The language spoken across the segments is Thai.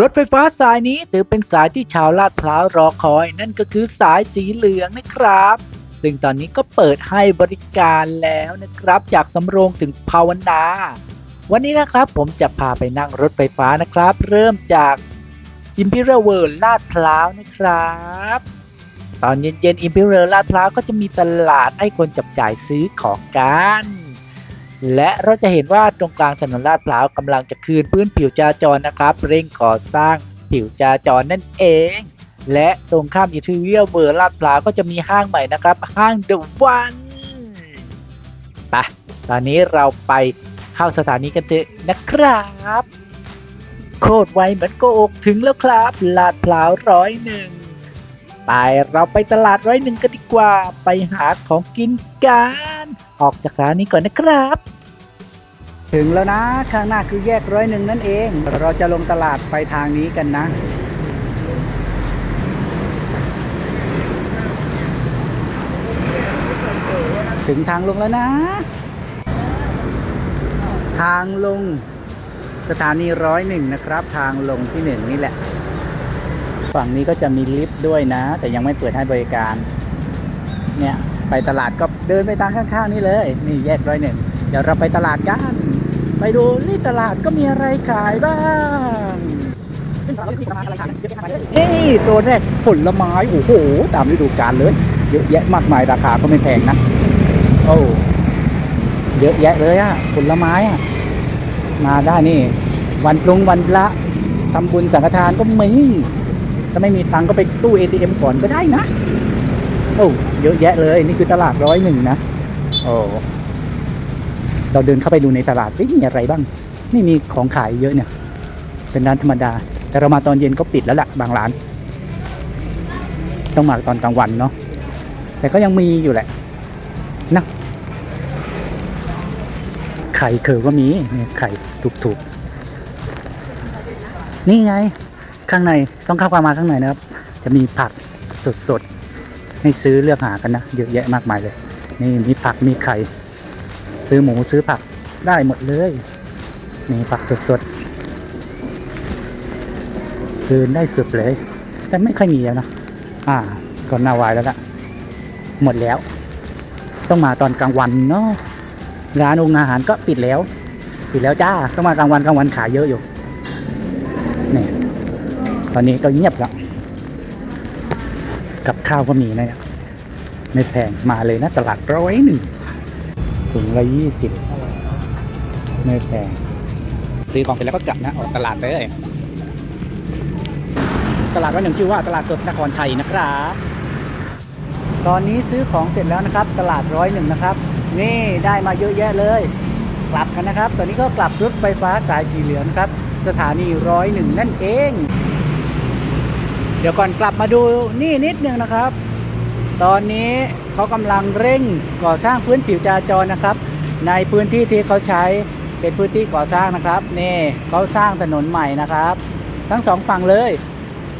รถไฟฟ้าสายนี้ถือเป็นสายที่ชาวลาดพร้าวรอคอย นั่นก็คือสายสีเหลืองนะครับ ซึ่งตอนนี้ก็เปิดให้บริการแล้วนะครับ จากสำโรงถึงภาวนา วันนี้นะครับผมจะพาไปนั่งรถไฟฟ้านะครับ เริ่มจาก Imperial World ลาดพร้าวนะครับ ตอนเย็นๆ Imperial ลาดพร้าวก็จะมีตลาดให้คนจับจ่ายซื้อของกัน และเราจะเห็นว่าตรงกลางถนนลาดพร้าวกำลังจะคืนพื้นผิวจราจรนะครับเร่งก่อสร้างผิวจราจรนั่นเอง และตรงข้ามอิทเวียเบอร์ลาดพร้าวก็จะมีห้างใหม่นะครับห้างเดอะวันไปตอนนี้เราไปเข้าสถานีกันเถอะนะครับ โคตรไวเหมือนโกอกถึงแล้วครับ ลาดพร้าวร้อยหนึ่งไปเราไปตลาดร้อยหนึ่งกันดีกว่าไปหาของกินกัน ออกจากร้านนี้ก่อนนะครับ ถึงแล้วนะ ข้างหน้าคือแยกร้อยหนึ่งนั่นเอง เราจะลงตลาดไปทางนี้กันนะ ถึงทางลงแล้วนะ ทางลง สถานีร้อยหนึ่งนะครับ ทางลงที่หนึ่งนี่แหละ ฝั่งนี้ก็จะมีลิฟต์ด้วยนะ แต่ยังไม่เปิดให้บริการ เนี่ยไปตลาดก็ เดินไปตามข้างๆนี่เลย นี่แยกร้อยหนึ่งเดี๋ยวเราไปตลาดกัน ไปดูที่ตลาดก็มีอะไรขายบ้างนี่โซนแรกผลไม้โอ้โหตามฤดูกาลเลย เยอะแยะมากมายราคาก็ไม่แพงนะโอ้เยอะแยะเลยอะผลไม้อะมาได้นี่ วันปรุงวันละทำบุญสังฆทานก็มีถ้าไม่มีตังก็ไปตู้ ATM ก่อนก็ได้นะ โอ้เยอะแยะเลย นี่คือตลาดร้อยหนึ่งนะโอ้เราเดินเข้าไปดูในตลาดสิมีอะไรบ้าง นี่มีของขายเยอะเนี่ย เป็นร้านธรรมดา แต่เรามาตอนเย็นก็ปิดแล้วล่ะบางร้าน ต้องมาตอนกลางวันเนาะแต่ก็ยังมีอยู่แหละนะไข่เคือก็มีเนี่ยไข่ถูกๆ นี่ไง ข้างในต้องเข้ามาข้างในนะครับ จะมีผักสดๆ ให้ซื้อเลือกหากันนะ เยอะแยะมากมายเลย นี่มีผักมีไข่ ซื้อหมูซื้อผักได้หมดเลย นี่ผักสดๆคืนได้สุดเลย แต่ไม่ค่อยมีแล้วนะ อ่าก่อนหน้าวายแล้วล่ะ หมดแล้ว ต้องมาตอนกลางวันเนาะร้านโรงอาหารก็ปิดแล้ว ปิดแล้วจ้าต้องมากลางวันกลางวันขายเยอะอยู่นี่ตอนนี้ก็เงียบแล้ว กับข้าวก็มีนะเนี่ยไม่แพงมาเลยนะตลาดร้อยหนึ่งถุงละยี่สิบไม่แพงซื้อของเสร็จแล้วก็กลับนะออกตลาดไปเลยตลาดร้อยหนึ่งชื่อว่าตลาดสดนครไทยนะครับตอนนี้ซื้อของเสร็จแล้วนะครับ ตลาดร้อยหนึ่งนะครับ นี่ได้มาเยอะแยะเลย กลับกันนะครับ ตอนนี้ก็กลับรถไฟฟ้าสายสีเหลืองครับ สถานีร้อยหนึ่งนั่นเอง ดี๋ยวก่อนกลับมาดูนี่นิดนึงนะครับ ตอนนี้เขากำลังเร่งก่อสร้างพื้นผิวจราจรนะครับ ในพื้นที่ที่เขาใช้เป็นพื้นที่ก่อสร้างนะครับนี่เขาสร้างถนนใหม่นะครับ ทั้งสองฝั่งเลย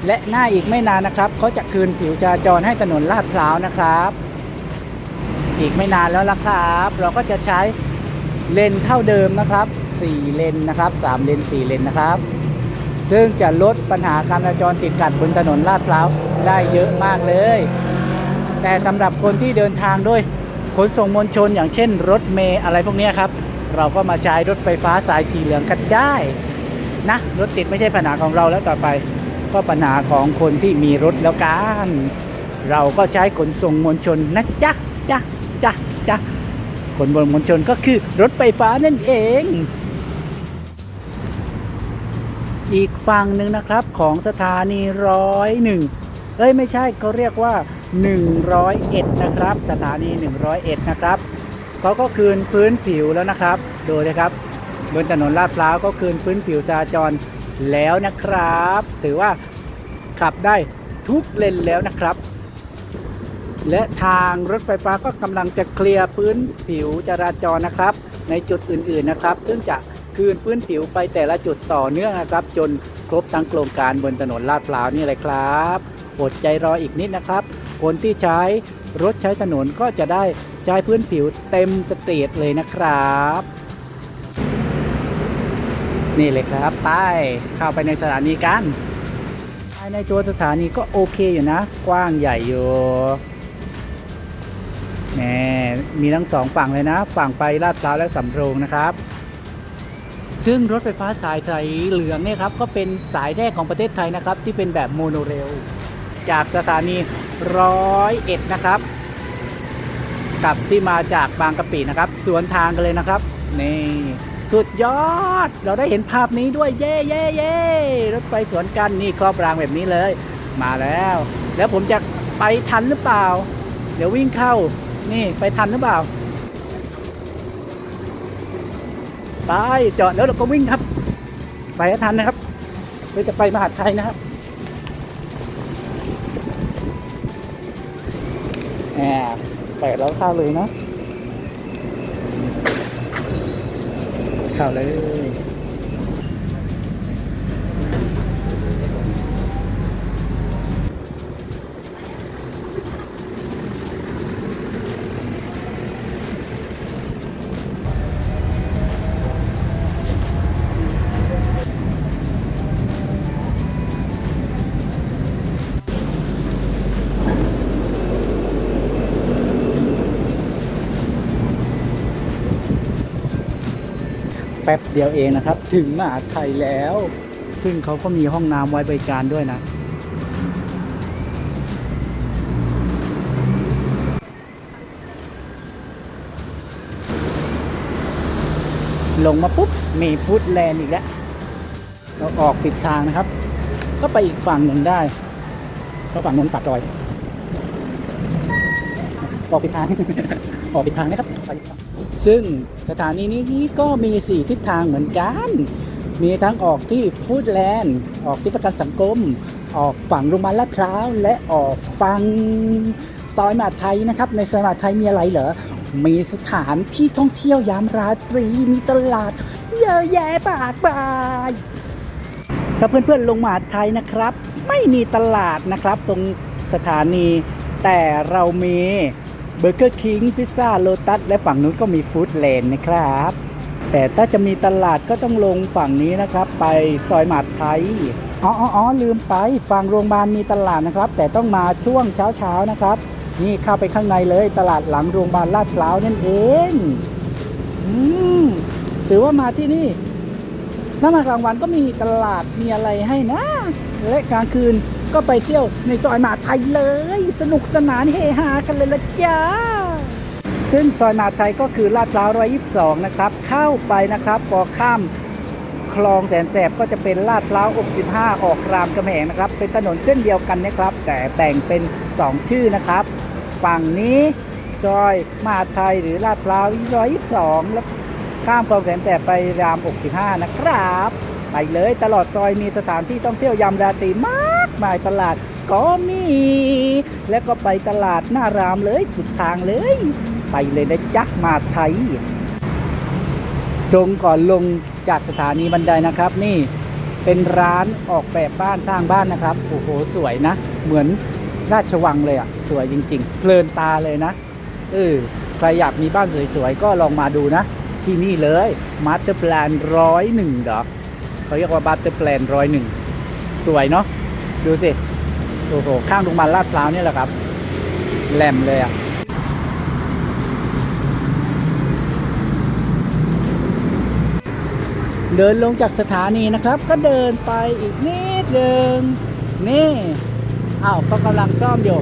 และหน้าอีกไม่นานนะครับเขาจะคืนผิวจราจรให้ถนนลาดพร้าวนะครับ อีกไม่นานแล้วละครับ เราก็จะใช้เลนเท่าเดิมนะครับ4เลนนะครับ3เลน4เลนนะครับ ซึ่งจะลดปัญหาการจราจรติดขัดบนถนนลาดพร้าวได้เยอะมากเลย แต่สำหรับคนที่เดินทางด้วยขนส่งมวลชนอย่างเช่น รถเมล์อะไรพวกนี้ครับ เราก็มาใช้รถไฟฟ้าสายสีเหลืองกันได้นะรถติดไม่ใช่ปัญหาของเราแล้วต่อไป ก็ปัญหาของคนที่มีรถแล้วกันเราก็ใช้ขนส่งมวลชนนะจ๊ะจ๊ะจ๊ะจ๊ะขนส่งมวลชนก็คือรถไฟฟ้านั่นเอง อีกฝั่งหนึ่งนะครับของสถานีร้อยหนึ่งเอ้ยไม่ใช่เขาเรียกว่า 101 นะครับ สถานี 101 นะครับเขาก็คืนพื้นผิวแล้วนะครับดูนะครับบนถนนลาดพร้าวก็คืนพื้นผิวจราจรแล้วนะครับ ถือว่าขับได้ทุกเลนแล้วนะครับ และทางรถไฟฟ้าก็กำลังจะเคลียร์พื้นผิวจราจรนะครับ ในจุดอื่นๆนะครับ ซึ่งจะ คืนพื้นผิวไปแต่ละจุดต่อเนื่องนะครับ จนครบทั้งโครงการบนถนนลาดพร้าวนี่เลยครับอดใจรออีกนิดนะครับ คนที่ใช้รถใช้ถนนก็จะได้ใช้พื้นผิวเต็มสตรีทเลยนะครับ นี่เลยครับไปเข้าไปในสถานีกันภายในตัวสถานีก็โอเคอยู่นะ กว้างใหญ่อยู่แหมมีทั้งสองฝั่งเลยนะ ฝั่งไปลาดพร้าวและสำโรงนะครับ ซึ่งรถไฟฟ้าสายสีเหลืองเนี่ยครับก็เป็นสายแรกของประเทศไทยนะครับ ที่เป็นแบบโมโนเรล จากสถานีร้อยเอ็ดนะครับ กับที่มาจากบางกะปินะครับ สวนทางกันเลยนะครับนี่สุดยอด เราได้เห็นภาพนี้ด้วยเย่เย่เย่รถไฟสวนกันนี่ครอบรางแบบนี้เลย มาแล้ว แล้วผมจะไปทันหรือเปล่า เดี๋ยววิ่งเข้า นี่ไปทันหรือเปล่า ไปจอดแล้วเราก็วิ่งครับ ไปให้ทันนะครับเราจะไปมหาดไทยนะครับแอบเปิดแล้วเข้าเลยเนาะเข้าเลย แป๊บเดียวเองนะครับ ถึงมหาไทยแล้ว ซึ่งเขาก็มีห้องน้ำไว้บริการด้วยนะ ลงมาปุ๊บ มีฟูดแลนด์อีกแล้ว เราออกปิดทางนะครับ ก็ไปอีกฝั่งหนึ่งได้เพราะฝั่งนู้นปากซอย ออกปิดทาง ออกปิดทางนะครับไปอีกฝั่ง ซึ่งสถานีนี้ก็มี 4 ทิศทางเหมือนกัน มีทั้งออกที่ฟูดแลนด์ ออกที่ประกันสังคม ออกฝั่งโรงพยาบาลลาดพร้าว และออกฝั่งซอยมหาไทยนะครับ ในซอยมหาไทยมีอะไรเหรอ มีสถานที่ท่องเที่ยวยามราตรี มีตลาด เยอะแยะมากมายถ้าเพื่อนๆลงมหาไทยนะครับ ไม่มีตลาดนะครับ ตรงสถานีแต่เรามี เบอร์เกอร์คิงพิซซ่าโลตัสและฝั่งนู้นก็มีฟู้ดเลนนะครับ แต่ถ้าจะมีตลาดก็ต้องลงฝั่งนี้นะครับ ไปซอยหมาดไทยอ๋ออ๋อลืมไปฝั่งโรงพยาบาลมีตลาดนะครับ แต่ต้องมาช่วงเช้าเช้าๆนะครับ นี่เข้าไปข้างในเลยตลาดหลังโรงพยาบาลลาดพร้าวนั่นเองอืมถือว่ามาที่นี่ถ้ามากลางวันก็มีตลาดมีอะไรให้นะ และกลางคืน ก็ไปเที่ยวในซอยมาไทยเลย สนุกสนานเฮฮากันเลยละจ้า ซึ่งซอยมาไทยก็คือลาดพร้าว122 นะครับ เข้าไปนะครับพอข้ามคลองแสนแสบก็จะเป็นลาดพร้าว65 ออกรามกำแหงนะครับ เป็นถนนเส้นเดียวกันนะครับ แต่แบ่งเป็น 2 ชื่อนะครับ ฝั่งนี้ซอยมาไทยหรือลาดพร้าว122 แล้วข้ามคลองแสนแสบไปราม65 นะครับ ไปเลยตลอดซอยมีสถานที่ท่องเที่ยวยามราตรีมาก มายตลาดก็มี แล้วก็ไปตลาดหน้ารามเลยสุดทางเลย ไปเลยนะจ๊ะมาไทย ตรงก่อนลงจากสถานีบันไดนะครับ นี่เป็นร้านออกแบบบ้านสร้างบ้านนะครับ โอ้โหสวยนะ เหมือนราชวังเลยอะ สวยจริง ๆ เพลินตาเลยนะเออใครอยากมีบ้านสวยๆ ก็ลองมาดูนะ ที่นี่เลยมาสเตอร์ l พลนร้อยหนึ่งเหรอเขาเรียกว่ามาสเตอร์ l พลนร้อยหนึ่งสวยเนาะ ดูสิโอ้โหข้างโรงพยาบาลลาดพร้าวเนี่ยแหละครับ แหลมเลยอะเดินลงจากสถานีนะครับ ก็เดินไปอีกนิดเดิงนี่อ้าวเขากำลังซ่อมอยู่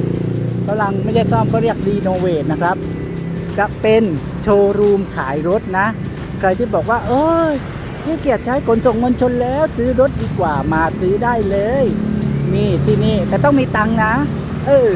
กำลังไม่ใช่ซ่อมเขาเรียกรีโนเวทนะครับ จะเป็นโชว์รูมขายรถนะ ใครที่บอกว่า เอ้ยขี้เกียจใช้ขนส่งมวลชนแล้ว ซื้อรถดีกว่ามาซื้อได้เลย นี่ที่นี่แต่ต้องมีตังค์นะ เออ